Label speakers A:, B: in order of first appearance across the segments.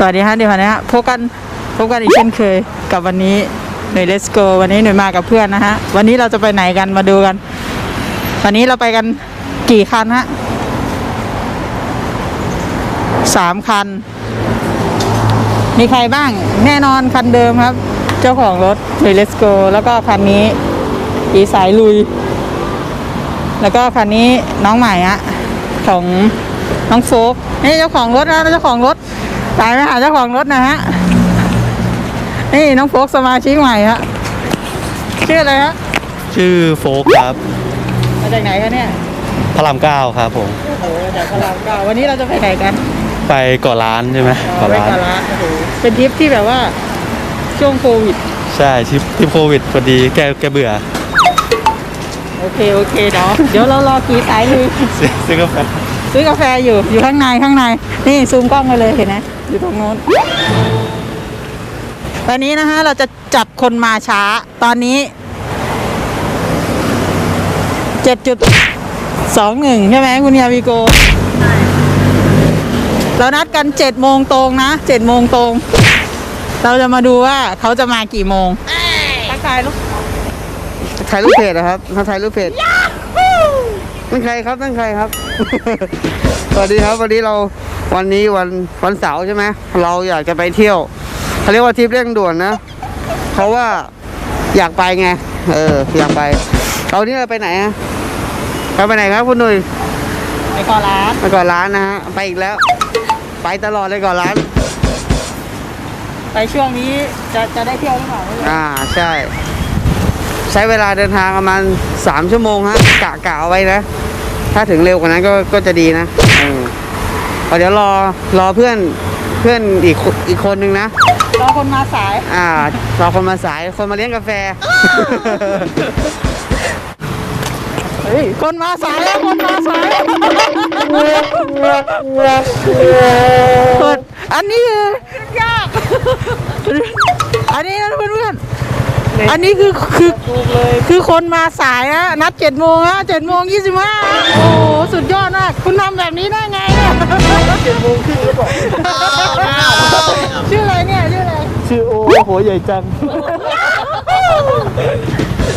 A: สวัสดีฮะเดี๋ยวนะฮะพบกันพบกันอีกเช่นเคยกับวันนี้หน่วย Let's Go วันนี้หน่วยมากับเพื่อนนะฮะวันนี้เราจะไปไหนกันมาดูกัน วันนี้เราไปกันกี่คันฮะสามคัน มีใครบ้างแน่นอนคันเดิมครับ เจ้าของรถหน่วย Let's Go แล้วก็คันนี้อีสายลุย แล้วก็คันนี้น้องใหม่ฮะของน้องโฟกนี่เจ้าของรถนะเจ้าของรถ ตายไปหาเจ้าของรถนะฮะ นี่น้องโฟกสมาชิกใหม่ฮะ ชื่ออะไรฮะ
B: ชื่อโฟกครับ
A: มาจากไหนคะเนี่ย
B: พระรามเก้าครับผม
A: โอ้โหจากพระรามเก้าวันนี้เราจะไปไหนกัน
B: ไปเกาะล้านใช่ไหม
A: อ๋อ
B: เกาะ
A: ไป
B: ล้าน
A: กาลาโอ้โหเป็นทริปที่แบบว่าช่วงโควิด
B: ใช่ทริปทริปโควิดพอดีแกแกเบื่อ
A: โอเค โอเคเดี๋ยวเดี๋ยวเรารอขี่สายลุย
B: ซื้อซื้อกาแฟ
A: ซื้อกาแฟอยู่อยู่ข้างในข้างใน นี่ซูมกล้องไปเลยเห็นไหมอยู่ตรงโน้นตอนนี้นะฮะเราจะจับคนมาช้าตอนนี้เจ็ดจุดสองหนึ่งใช่ไหมคุณยาวิโก เรานัดกันเจ็ดโมงตรงนะเจ็ดโมงตรง เราจะมาดูว่าเขาจะมากี่โมงทักทายลูก
C: ถ่ายรูปเพจนะครับเขาถ่ายรูปเพจนั่นใครครับนั่นใครครับ สวัสดีครับวันนี้เราวันนี้วันวันเสาร์ใช่ไหมเราอยากจะไปเที่ยวเขาเรียกว่าทริปเร่งด่วนนะ เพราะว่าอยากไปไง เอออยากไปเรานี่เราไปไหนฮะเราไปไหนครับคุณหนุ่ย
A: ไปก่อนร้าน
C: ไปก่อนร้านนะฮะไปอีกแล้ว ไปตลอดเลยก่อนร้าน
A: ไปช่วงนี้จะจะได้เที่ยวหรือเปล่าไม่รู้
C: อ่าใช่ ใช้เวลาเดินทางประมาณสามชั่วโมงฮะกะกะเอาไว้นะ ถ้าถึงเร็วกว่านั้นก็ก็จะดีนะเออเอาเดี๋ยวรอรอเพื่อนเพื่อนอีกคนอีกคนนึงนะ
A: รอคนมาสาย
C: อ่ารอคนมาสายคนมาเลี้ยงกาแฟ
A: เฮ้ยคนมาสายแล้วคนมาสายเปิดอันนี้คือยาก อันนี้นะเพื่อนๆ อันนี้คือคือคือคนมาสายอะนัดเจ็ดโมงอะเจ็ดโมงยี่สิบห้าโอ้โหสุดยอดมากคุณทำแบบนี้ได้ไงเนี่ยเจ็ดโมงครึ่งหรือเปล่าชื่ออะไรเนี่ยชื่ออะไร
B: ชื่อโอ้โหใหญ่จัง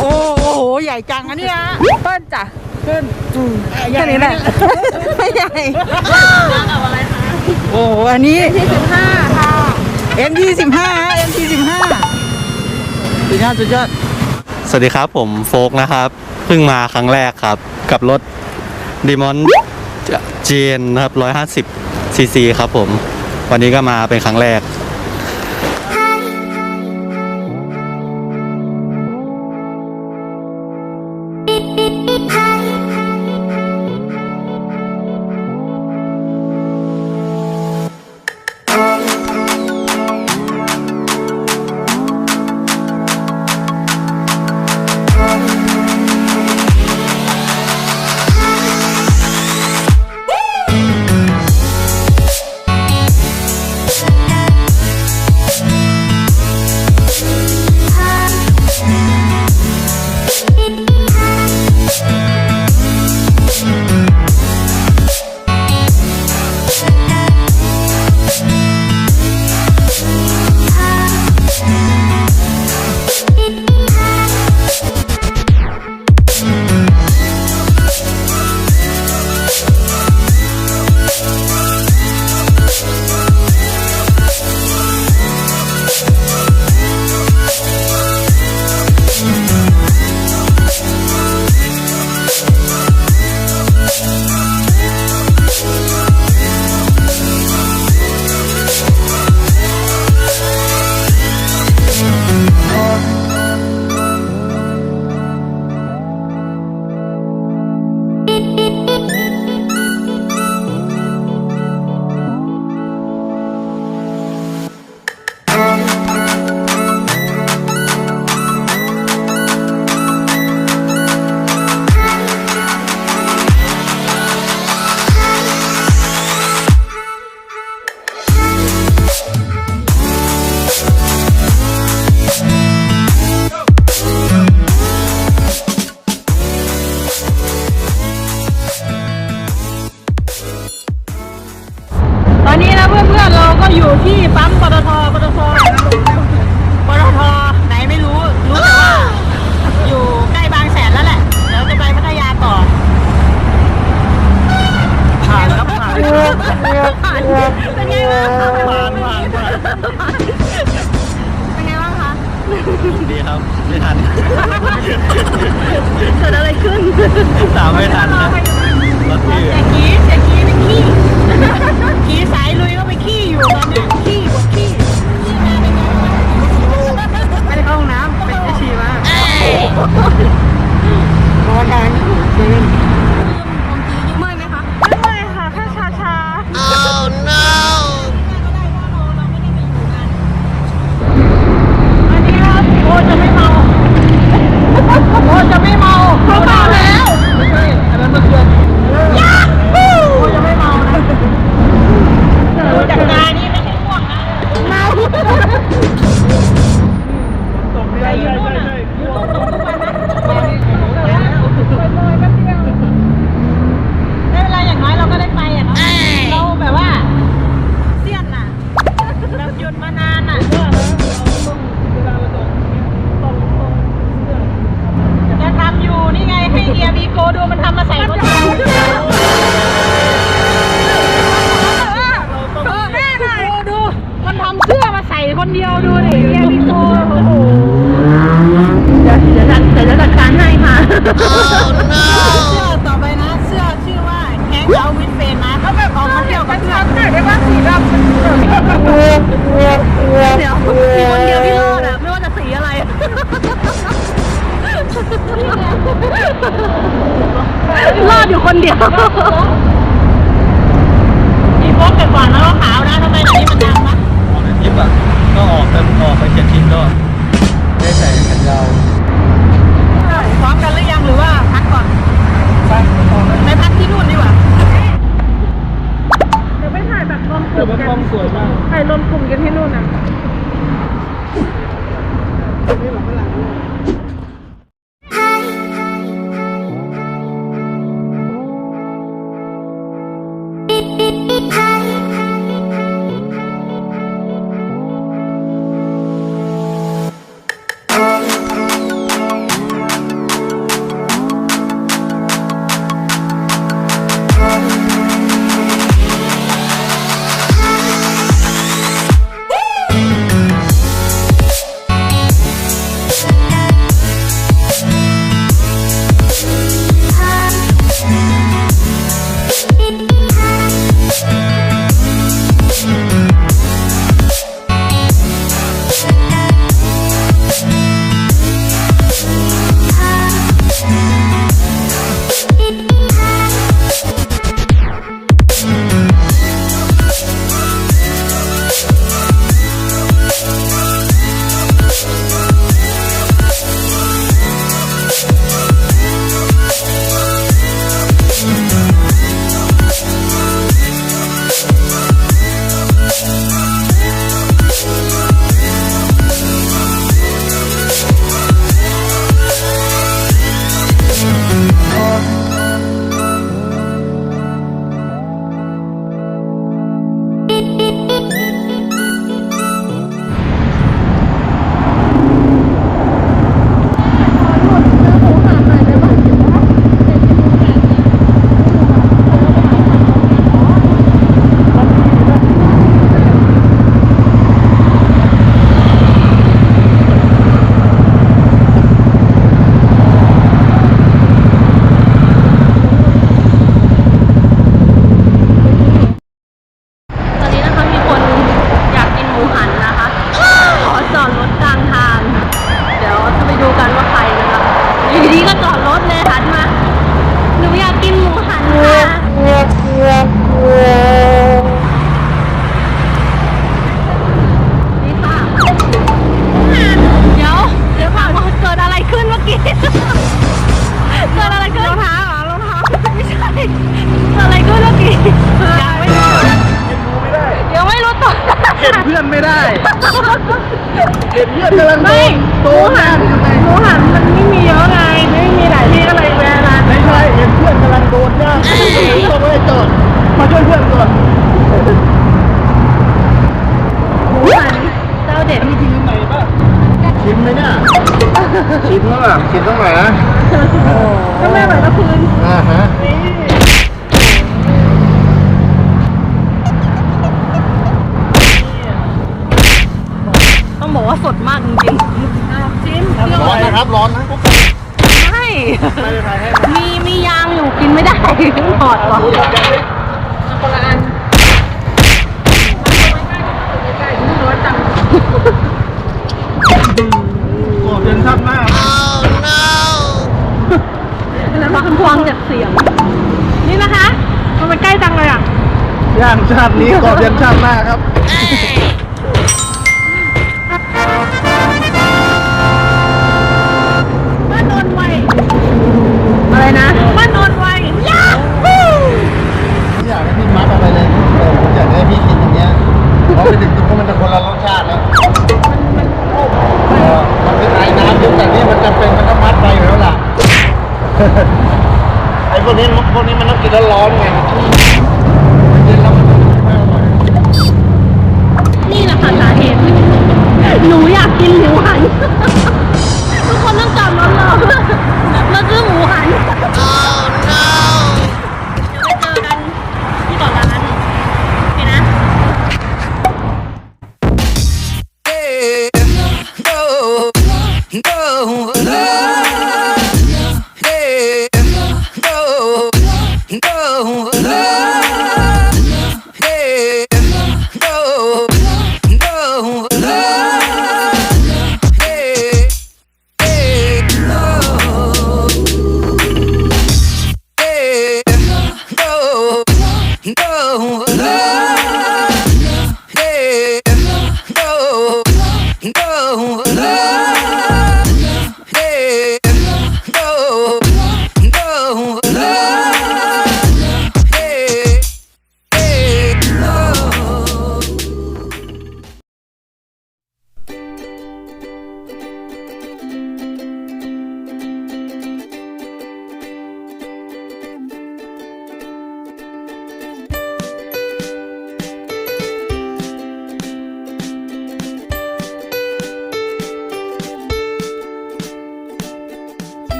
A: โอ้โหใหญ่จังอันนี้นะเปิ้ลจ้ะเปิ้ลแค่นี้แหละไม่ใหญ่โอ้โหอันนี้ที่สิบห้าค่ะ M ที่สิบห้า M ที่สิบห้า สุดยอดสุดยอด
B: สวัสดีครับผมโฟกนะครับ เพิ่งมาครั้งแรกครับ กับรถดีมอนเจนนะครับ150ซีซีครับผม วันนี้ก็มาเป็นครั้งแรก「
A: อยู่ที่ปั๊มปตทปตทปตทไหนไม่รู้ รู้แต่ว่าอยู่ใกล้บางแสนแล้วแหละ เดี๋ยวจะไปพัทยาต่อ
B: ผ่านครับผ่าน
A: เป็นไงบ้างคะ
B: ผ่านผ่านผ่าน
A: เป็นไงบ้างคะ
B: ดีครับ ไม่ทัน
A: เกิดอะไรขึ้น
B: ตามไม่ทันนะรถที่
A: เสียกี้เสียกี้นี่ ขี้ขี้สายลุยก็ไปขี้อยู่ตอนเนี้ยขี้ปวดขี้ไม่ได้เข้าห้องน้ำเป็นฉี่มา
C: ร้อนแรงเดิน
A: เมื่อยไหมคะ ไม่เมื่อยค่ะแค่ชาชา oh no เดี๋ยวสีคนเดียวที่รอดอะไม่ว่าจะสีอะไรรอดอยู่คนเดียวมีพวกแต่ก่อนนะก็ขาวนะทำไมนี้มันดำนะ
B: ออกในทริปอะก็ออกเต็มออกไปเจ็ดทริปก็ได้ใส่แขนยาว
A: พร้อมกันหรือยังหรือว่าพักก่อนไปพักที่นู่นดีกว่าเดี๋ยวไปถ่ายแบบรวมกลุ่ม
B: ว่า
A: กันถ่ายรวมกลุ่มกันที่นู่นนะ
D: ตอนาติ
C: นี้ก
D: อ
E: บยัน
F: ชาติหน้าครับ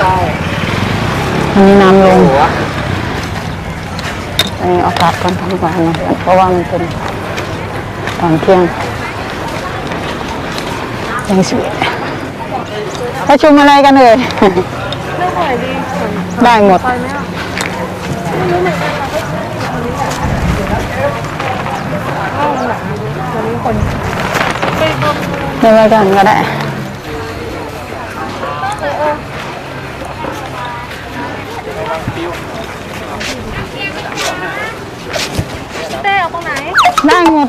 C: เตอร์ไซค์
A: อันนี้น้ำลงอันนี้อากาศค่อนข้างร้อนนะครับเพราะว่ามันเป็นตอนเที่ยงยังสวยประชุมอะไรกันเลยได้หมดเดี๋ยวไปกันก็ได้
G: เต้เอาตรงไห น
A: ได้หมด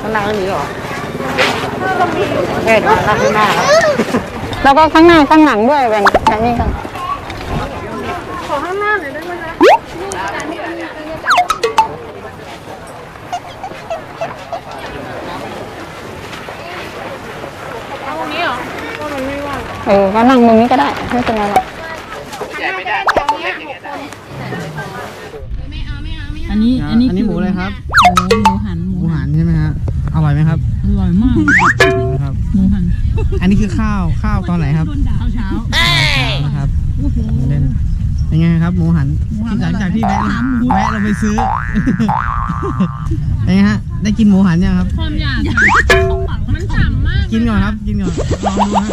C: ข้างหน้าก็มีเหรอแค่ข้างหน้าข้างหน้าครับ
A: แล้วก็ข้างหน้าข้างหลังด้วยแบ่งอันนี้กัน
G: ขอข้างหน้าหน่อยได้ไหมคะเอาตรงนี้เหรอก็มันไม่ว่าง
A: เออก็นั่งตรงนี้ก็ได้ไม่เป็นไรหรอกอั นนี้อันนี้
C: อันนี้หมูอะไรครับ
A: หมูหมูหันห
C: ห
A: มู
C: มูหันใช่ไหมฮะอร่อยไหมครับ
A: อร่อยมาก
C: ครับ
A: หมูหัน
C: อันนี้คือข้าวข้าวตอนไหนครับ
A: ข้าวเช้า
C: นะครับเล่นเป็นไงครับหมูหันหลังจากที่แวะแวะเราไปซื้อ เป็นไงฮะได้กินหมูหันยังครับ
G: ความอยากมันฉ่ำมาก
C: กินก่อนครับ กินก่อนลองดูฮะ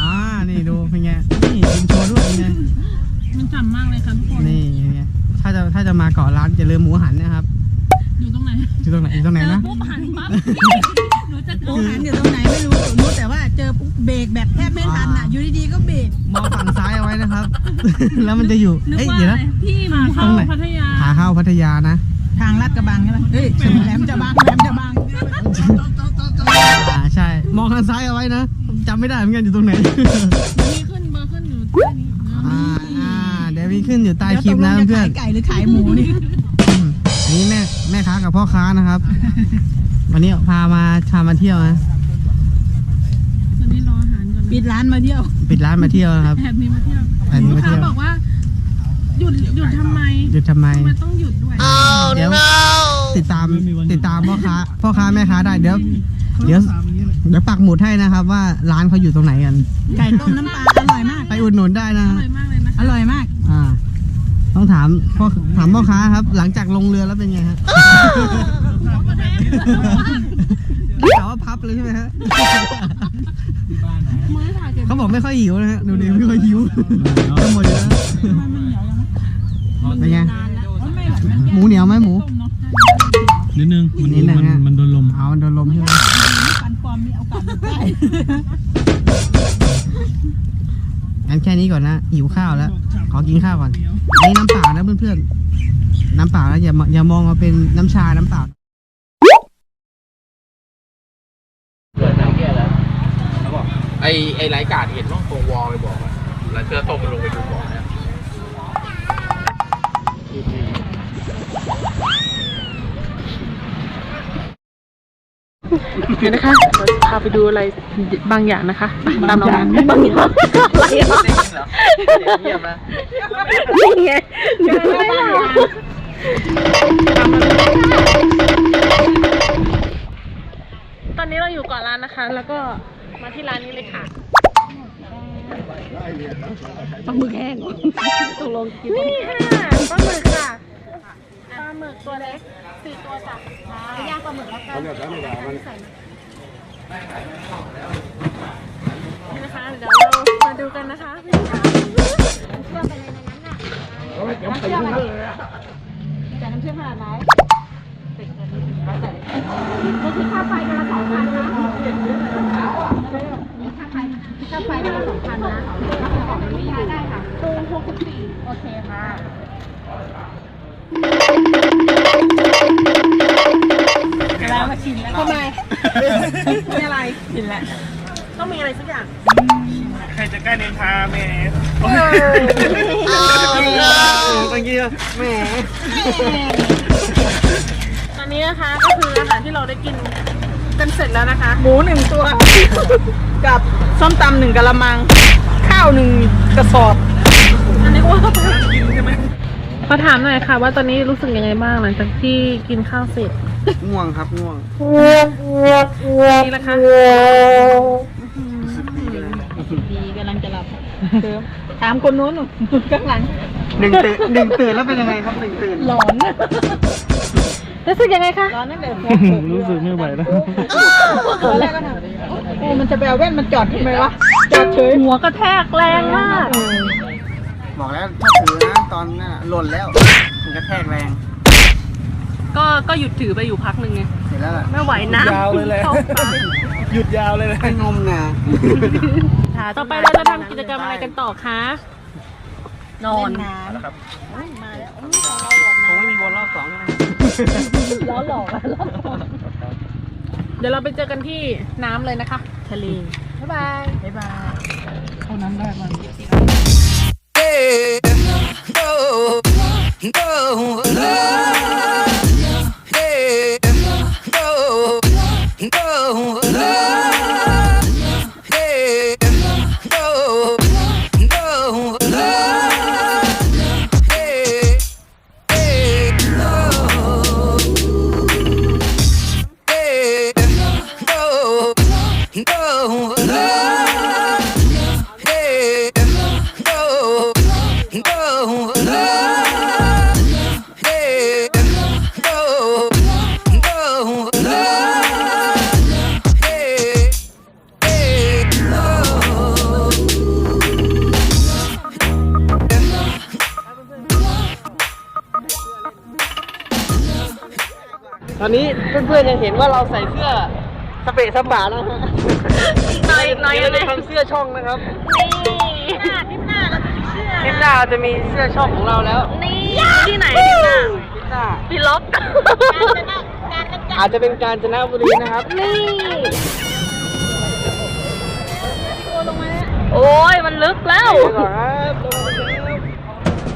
C: อ่านี่ดูเป็นไงนี่กินโชว์ด้วยเป็นไง
G: มันฉ่ำมากเลยค่ะทุกคน
C: นี่เป็นไงถ้า จะถ้าจะมาเกาะร้านอย่าลืมหมูหันนะครับ
G: อยู่ตรงไหน
C: อยู่ตรงไหนอยู่ตรงไหนนะ
G: ปุ๊บหันปั๊บหนูจะ
H: โอ้หันอยู่ตรงไหนไม่รู้รู้แต่ว่าเจอปุ๊บเบรกแบบแทบไม่ทันอะ อยู่ดีๆก็เบรก
C: มองฝั่งซ้ายเอาไว้นะครับ แล้วมันจะอยู่
G: นึก
C: เอ้ย
G: ว่า
C: เดี๋ยว
G: อะไร
C: นะ
G: พี่มาเข้า
C: ตรงไหน
G: พัทยา
C: ขาเข้าพัทยานะ
H: ทางลาดกระบังใช่ไหมเฮ้ยแหลมจะบังแหลมจะบัง
C: อ่าใช่ มองทางซ้ายเอาไว้นะจำไม่ได้เหมือนกันอยู่ตรงไหน
G: มีขึ้นเบอร์ขึ้นอยู่ที่นี้
C: อ่า อ่าเดี๋ยวมีขึ้นอยู่ใต้
H: เดี๋ยว
C: คลิปนะ
H: ตกลงจะ
C: เพื่อ
H: ขานยไก่หรือขายหมูนี่
C: อืมอันนี้แม่แม่ค้ากับพ่อค้านะครับ วันนี้พามาพามาเที่ยวนะ
G: ตอนนี้รออาหารก่อน
H: ปิดร้านมาเที่ยว
C: ปิดร้านมาเที่ยวนะครับ
G: แอบนี้มาเที่ยว
C: แอบนี้
G: ลูก
C: มาเที่
G: ค้า
C: ยว
G: บอกว่าหยุดหยุดทำไม
C: หยุดทำไม
G: ทำไมต้องหยุดด้วย
C: เดี๋ยวติดตามติดตามพ่อค้าพ่อค้าแม่ค้าได้เดี๋ยวเดี๋ยวเดี๋ยวปักหมุดให้นะครับว่าร้านเขาอยู่ตรงไหนกัน
H: ไก่ต้มน้ำปลาอร่อยมาก
C: ไปอุดหนุนได้นะ
G: อร่อยมากเลยนะ
H: อร่อยมาก
C: อ่า ต้องถามพ่อถามพ่อค้าครับ หลังจากลงเรือแล้วเป็นไงฮะได้ข่าวว่าพับเลยใช่ไหมฮะ
G: มื้อถ่ายเก็บ
C: เขาบอกไม่ค่อยหิวนะฮะดูดิไม่ค่อยหิวจะหมดอยู่แล้วเป็นไงหมูเหนียวไหมหมู
F: นิดนึงมัน
C: นิดนึง
F: มัน
C: ฮะ
F: มันโดนลม
C: เอามันโดนลมใช่ไหม
H: ฟันปลอมมีโอกาสหลุดได้
C: งั้นแค่นี้ก่อนนะหิวข้าวแล้ว ขอกินข้าวก่อนอันนี้น้ำเปล่านะเพื่อนๆ น้ำเปล่านะอย่าอย่ามองมาเป็นน้ำชา น้ำเปล่า
I: ไอไอรายกาดเห็นว่าตรงวอลไปบอกอะแล้วเสื้อส้มมันลงไปดูก่อน
G: เดี๋ยวนะคะเราจะพาไปดูอะไรบางอย่างนะคะ ตามอย่างบางอย่างอะไรอะ
I: เงียบนะ
G: นี่ไงเดินไม่ได้ตอนนี้เราอยู่เก่อนร้านนะคะ แล้วก็มาที่ร้านนี้เลยค่ะปลาหมึกแห้งตกลงกินนี่ค่ะปลาหมึกค่ะปลา หมึกตัวเล็กสี่ตัวจ้ะย่างปลาหมึกแล้วกันใส่นี่นะคะเดี๋ยวเรามาดูกันนะคะพี่ค่ะเชื่อไปเลยในนั้นน่ะน้ำเชื่อมแต่น้ำเชื่อมขนาดไหนก็คือค่าไฟเดือนละสองพันนะค่าไฟค่าไฟเดือนละสองพันนะแล้วของมันไม่ย้ายได้ค่ะตูหกสิบสี่โอเคค่ะ ทำไมมีอะไรกินแหละต้องมีอะไรสักอย่าง
F: ใครจะกล้าเดินทางแม่
C: เมื่อกี้แหม
G: ตอนนี้นะคะก็คืออาหารที่เราได้กินกันเสร็จแล้วนะคะ
H: หมูหนึ่งตัว กับส้มตำหนึ่งกะละมัง ข้าวหนึ่งกระสอบ
G: อันนี้ว่าไป
H: พ
G: อถามหน่อยค่ะ ว่าตอนนี้รู้สึกยังไงบ้างหลังจากที่กินข้าวเสร็จ
C: ง่วงครับง่วง
G: นี่ละคะ
H: ดีกำลังจะหลับเติมถามคนนู้นหนูข้างหลัง
C: หนึ่งตื่นหนึ่งตื่นแล้วเป็นยังไงครับหนึ่งตื่น
H: หลอนนะ
G: รู้สึกยังไงคะ
H: ร้อนนั่นแหละรู้สึกไม่ไหวแล้วตอนแรกก็ถามโอ้มันจะไปเอาแว่นมันจอดทำไมวะจอดเฉย
G: หัวกระแทกแรงมาก
C: บอกแล้วถ้าถือนะตอนนั้นน่ะหล่นแล้วมันกระแทกแรง
G: ก็ก็หยุดถือไปอยู่พักหนึ่งไง
C: เสร็จแล้วล่ะ
G: ไม่ไหวน้ำ
F: ยาวเลยแหละ
G: เข้าปาก
F: หยุดยาวเลยนะ
C: ให้นมนะ
G: ค่ะต่อไปเราจะทำกิจกรรมอะไรกันต่อคะนอน
H: น้ำ
C: ผมไม่มีวนรอบสองนะ
H: ล้อหลอกอะล้อหลอก
G: เดี๋ยวเราไปเจอกันที่น้ำเลยนะคะทะเลบ๊ายบาย
H: บ๊ายบาย
F: เข้
C: พื่อนๆยังเห็นว่าเราใส่เสื้อสเปะสปะแล้วฮะ
G: อีกหน่อยอีกหน่อย
C: เดี๋ยวเรา
G: เล
C: จะ
G: ย
C: ทำเสื้อช่องนะครับ
G: นี่หน้าทิปหน้าเราจะมีเสื้อ
C: คลิปหน้าเราจะมีเสื้อช่องของเราแล้ว
G: นี่ที่ไหนทิปหน้า
C: คลิปหน้า
G: พี่ล็อก
C: อาจจะเป็นการจนบุรีนะครับ
G: นี่โอ้ยมันลึกแล้ว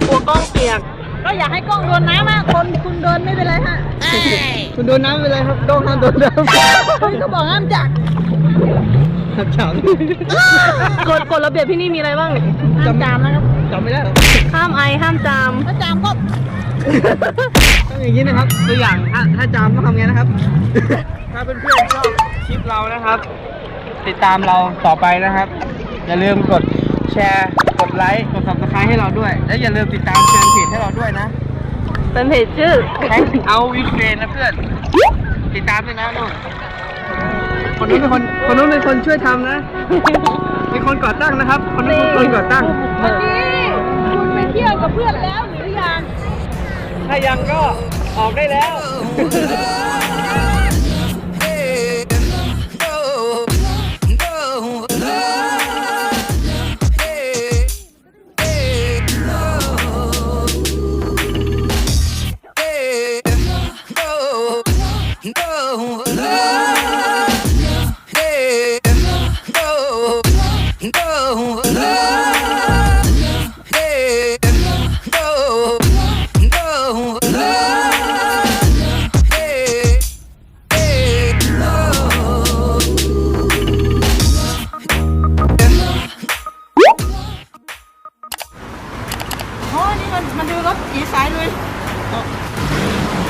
G: กลัวกล้องเปียก
H: ก็อยากให้กล้องโดนน้ำอะคนคุณโดนไม่เป็นไรฮะ
C: คุณโดนน้ำไปเลยครับโดนห้ามโดนน้ำ
H: เฮ้ยเขาบอกห้ามจัก
C: หักเฉาก
G: ฎกฎระเบียบที่นี่มีอะไรบ้าง
H: ห้ามจามนะครับ
C: จำไม่ได้หรอ
G: ห้ามไอห้ามจาม
H: ถ้าจามก็
C: ต้องอย่างนี้นะครับตัวอย่างถ้าถ้าจำต้องทำไงนะครับ ถ้าเพื่อนๆชอบคลิปเรานะครับ ติดตามเราต่อไปนะครับ อย่าลืมกดแชร์ กดไลค์ กด subscribe ให้เราด้วย และอย่าลืมติดตามแฟนเพจให้เราด้วยนะ
G: เป็นเพจชื่อ
C: แฮงเอาวิดเฟนนะเพื่อน ติดตามด้วยนะนู่นคนนู้นเป็นคน คนนู้นเป็นคนช่วยทำนะ เป็นคนก่อตั้งนะครับ คนนู้นเป็นคนก่อตั้ง
H: วันนี้คุณไปเที่ยวกับเพื่อนแล้วหรือยัง
C: ถ้ายังก็ออกได้แล้ว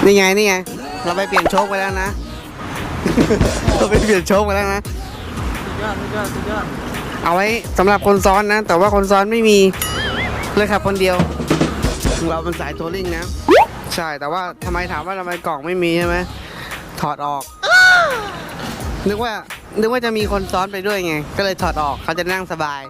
C: นี่ไงนี่ไง เราไปเปลี่ยนโชคไปแล้วนะ เราไปเปลี่ยนโชคไปแล้วนะ
H: ยอดยอดยอด
C: เอาไว้สำหรับคนซ้อนนะ แต่ว่าคนซ้อนไม่มีเลยขับคนเดียว เราเป็นสายทัวริงนะ ใช่แต่ว่าทำไมถามว่าทำไมกล่องไม่มีใช่ไหมถอดออก นึกว่านึกว่าจะมีคนซ้อนไปด้วยไง ก็เลยถอดออกเขาจะนั่งสบาย